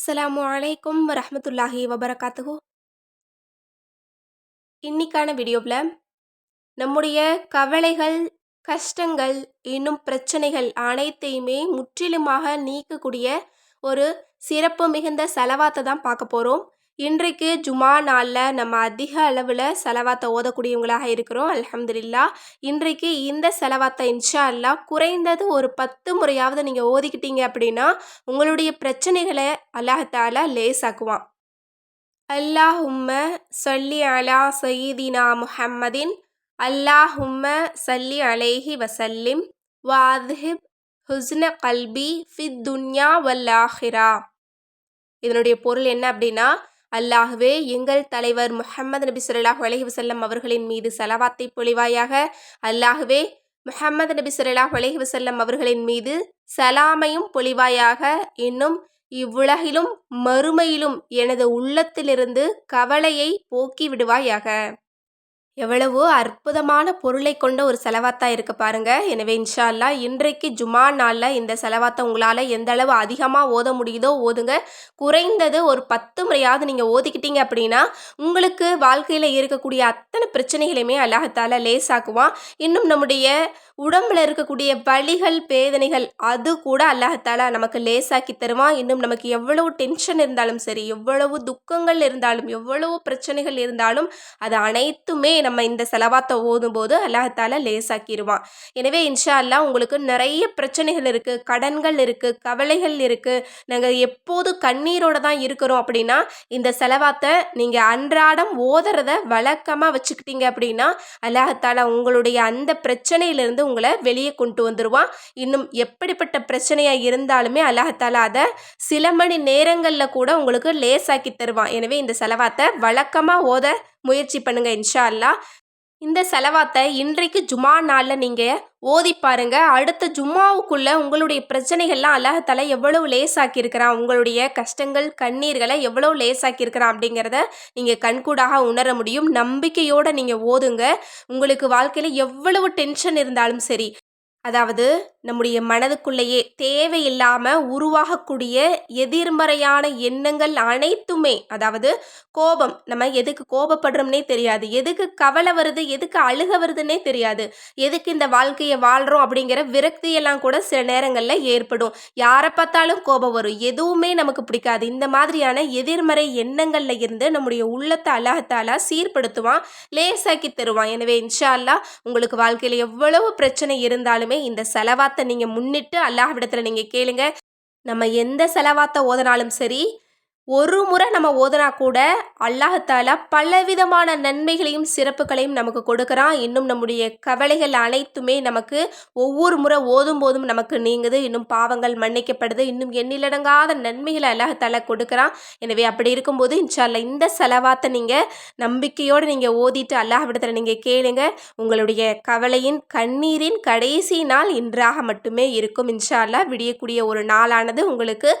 அஸ்லாம் வலைக்கும் வரமத்துல்லாஹி வபரகாத்துஹு. இன்னைக்கான வீடியோவில் நம்முடைய கவலைகள் கஷ்டங்கள் இன்னும் பிரச்சனைகள் அனைத்தையுமே முற்றிலுமாக நீக்கக்கூடிய ஒரு சிறப்பு மிகுந்த செலவாத்தை தான் பார்க்க போகிறோம் இன்றைக்கு ஜுமா நாளில் நம்ம அதிக அளவில் செலவாத்தை ஓதக்கூடியவங்களாக இருக்கிறோம் அலமதுல்லா இன்றைக்கு இந்த செலவாத்தை இன்ஷா அல்லா குறைந்தது ஒரு பத்து முறையாவது நீங்கள் ஓதிக்கிட்டீங்க அப்படின்னா உங்களுடைய பிரச்சனைகளை அல்லாஹால லேசாக்குவான். அல்லாஹும்ம சொல்லி அலா சயீதினா முஹம்மதின். அல்லாஹும்ம சல்லி அலேஹி வசல்லிம் வாத்ஹிப் ஹுஸ்ன கல்பி ஃபித் துன்யா வல்லாஹிரா இதனுடைய பொருள் என்ன அப்படின்னா அல்லாஹ்வே எங்கள் தலைவர் முஹம்மது நபி சொல்லாஹு அலைஹி அவர்களின் மீது சலவாத்தை பொழிவாயாக. அல்லாஹ்வே முஹம்மது நபி சொல்லாஹு அலைஹி அவர்களின் மீது சலாமையும் பொழிவாயாக. இன்னும் இவ்வுலகிலும் மறுமையிலும் எனது உள்ளத்திலிருந்து கவலையை போக்கி விடுவாயாக. எவ்வளவோ அற்புதமான பொருளை கொண்ட ஒரு செலவாத்தா இருக்கு பாருங்க. எனவே இன்ஷா அல்லா இன்றைக்கு ஜுமா நாளில் இந்த செலவாத்தை உங்களால் எந்த அளவு அதிகமாக ஓத முடியுதோ ஓதுங்க. குறைந்தது ஒரு பத்து முறையாவது நீங்கள் ஓதிக்கிட்டீங்க அப்படின்னா உங்களுக்கு வாழ்க்கையில் இருக்கக்கூடிய அத்தனை பிரச்சனைகளையுமே அல்லாஹத்தால லேசாக்குவான். இன்னும் நம்முடைய உடம்புல இருக்கக்கூடிய வழிகள் வேதனைகள் அது கூட அல்லாஹத்தாலா நமக்கு லேசாக்கி தருவான். இன்னும் நமக்கு எவ்வளவு டென்ஷன் இருந்தாலும் சரி எவ்வளவு துக்கங்கள் இருந்தாலும் எவ்வளவு பிரச்சனைகள் இருந்தாலும் அது அனைத்துமே நம்ம இந்த செலவாத்தை ஓதும்போது அல்லாஹால லேசாக்கிடுவான் எனவே இன்ஷா அல்லா உங்களுக்கு நிறைய பிரச்சனைகள் இருக்குது கடன்கள் இருக்குது கவலைகள் இருக்குது நாங்கள் எப்போது கண்ணீரோட தான் இருக்கிறோம் அப்படின்னா இந்த செலவாத்தை நீங்கள் அன்றாடம் ஓதுறத வழக்கமாக வச்சுக்கிட்டீங்க அப்படின்னா அல்லாஹத்தாலா உங்களுடைய அந்த பிரச்சனையிலிருந்து உங்களை வெளியே கொண்டு வந்துடுவான் இன்னும் எப்படிப்பட்ட பிரச்சனையாக இருந்தாலுமே அல்லாஹத்தாலா அதை சில மணி நேரங்களில் கூட உங்களுக்கு லேசாக்கி தருவான். எனவே இந்த செலவாத்தை வழக்கமாக ஓத முயற்சி பண்ணுங்கள் இன்ஷா அல்லா இந்த செலவாத்தை இன்றைக்கு ஜுமா நாளில் நீங்கள் ஓதி பாருங்க. அடுத்த ஜும்மாவுக்குள்ள உங்களுடைய பிரச்சனைகள்லாம் அல்லாஹால எவ்வளவு லேசாக்கியிருக்கிறான் உங்களுடைய கஷ்டங்கள் கண்ணீர்களை எவ்வளவு லேசாக்கியிருக்கிறான் அப்படிங்கிறத நீங்கள் கண்கூடாக உணர முடியும். நம்பிக்கையோடு நீங்கள் ஓதுங்க. உங்களுக்கு வாழ்க்கையில் எவ்வளவு டென்ஷன் இருந்தாலும் சரி அதாவது நம்முடைய மனதுக்குள்ளேயே தேவையில்லாமல் உருவாகக்கூடிய எதிர்மறையான எண்ணங்கள் அனைத்துமே அதாவது கோபம் நம்ம எதுக்கு கோபப்படுறோம்னே தெரியாது எதுக்கு கவலை வருது எதுக்கு அழுக வருதுன்னே தெரியாது எதுக்கு இந்த வாழ்க்கையை வாழ்கிறோம் அப்படிங்கிற விரக்தியெல்லாம் கூட சில நேரங்களில் ஏற்படும். யாரை பார்த்தாலும் கோபம் வரும். எதுவுமே நமக்கு பிடிக்காது. இந்த மாதிரியான எதிர்மறை எண்ணங்களில் இருந்து நம்முடைய உள்ளத்தை அழகத்தாலா சீர்படுத்துவான் லேசாக்கி தருவான். எனவே இன்ஷா அல்லா உங்களுக்கு வாழ்க்கையில் எவ்வளவு பிரச்சனை இருந்தாலுமே இந்த செலவாத்தை நீங்கள் முன்னிட்டு அல்லாஹ்விடத்தில் நீங்கள் கேளுங்க. நம்ம எந்த செலவாத்தை ஓதனாலும் சரி ஒரு முறை நம்ம ஓதுனா கூட அல்லாஹத்தால பலவிதமான நன்மைகளையும் சிறப்புகளையும் நமக்கு கொடுக்குறான். இன்னும் நம்முடைய கவலைகள் அனைத்துமே நமக்கு ஒவ்வொரு முறை ஓதும் போதும் நமக்கு நீங்குது. இன்னும் பாவங்கள் மன்னிக்கப்படுது. இன்னும் எண்ணிலடங்காத நன்மைகளை அல்லாஹத்தால கொடுக்குறான். எனவே அப்படி இருக்கும்போது இன்ஷால்ல இந்த செலவாத்தை நீங்கள் நம்பிக்கையோடு நீங்கள் ஓதிட்டு அல்லாஹ்விடத்தில் நீங்கள் கேளுங்க. உங்களுடைய கவலையின் கண்ணீரின் கடைசி நாள் இன்றாக மட்டுமே இருக்கும். இன்ஷால்லா விடியக்கூடிய ஒரு நாளானது உங்களுக்கு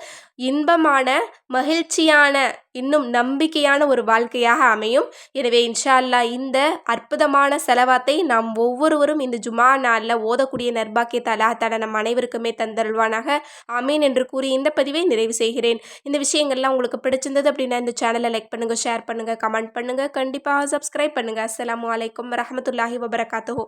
இன்பமான மகிழ்ச்சி மகிழ்ச்சியான இன்னும் நம்பிக்கையான ஒரு வாழ்க்கையாக அமையும். எனவே இன்ஷா அல்லா இந்த அற்புதமான செலவாத்தை நாம் ஒவ்வொருவரும் இந்த ஜுமா நாளில் ஓதக்கூடிய நர்பாக்கியத்தை அல்லாஹால நம் அனைவருக்குமே தந்தருள்வானாக. அமீன் என்று கூறி இந்த பதிவை நிறைவு செய்கிறேன். இந்த விஷயங்கள்லாம் உங்களுக்கு பிடிச்சிருந்தது அப்படின்னா இந்த சேனலை லைக் பண்ணுங்கள் ஷேர் பண்ணுங்கள் கமெண்ட் பண்ணுங்கள் கண்டிப்பாக சப்ஸ்கிரைப் பண்ணுங்கள் அஸ்லாம் வலைக்கம் வரமத்துல்லாஹி வபரகாத்துஹோ.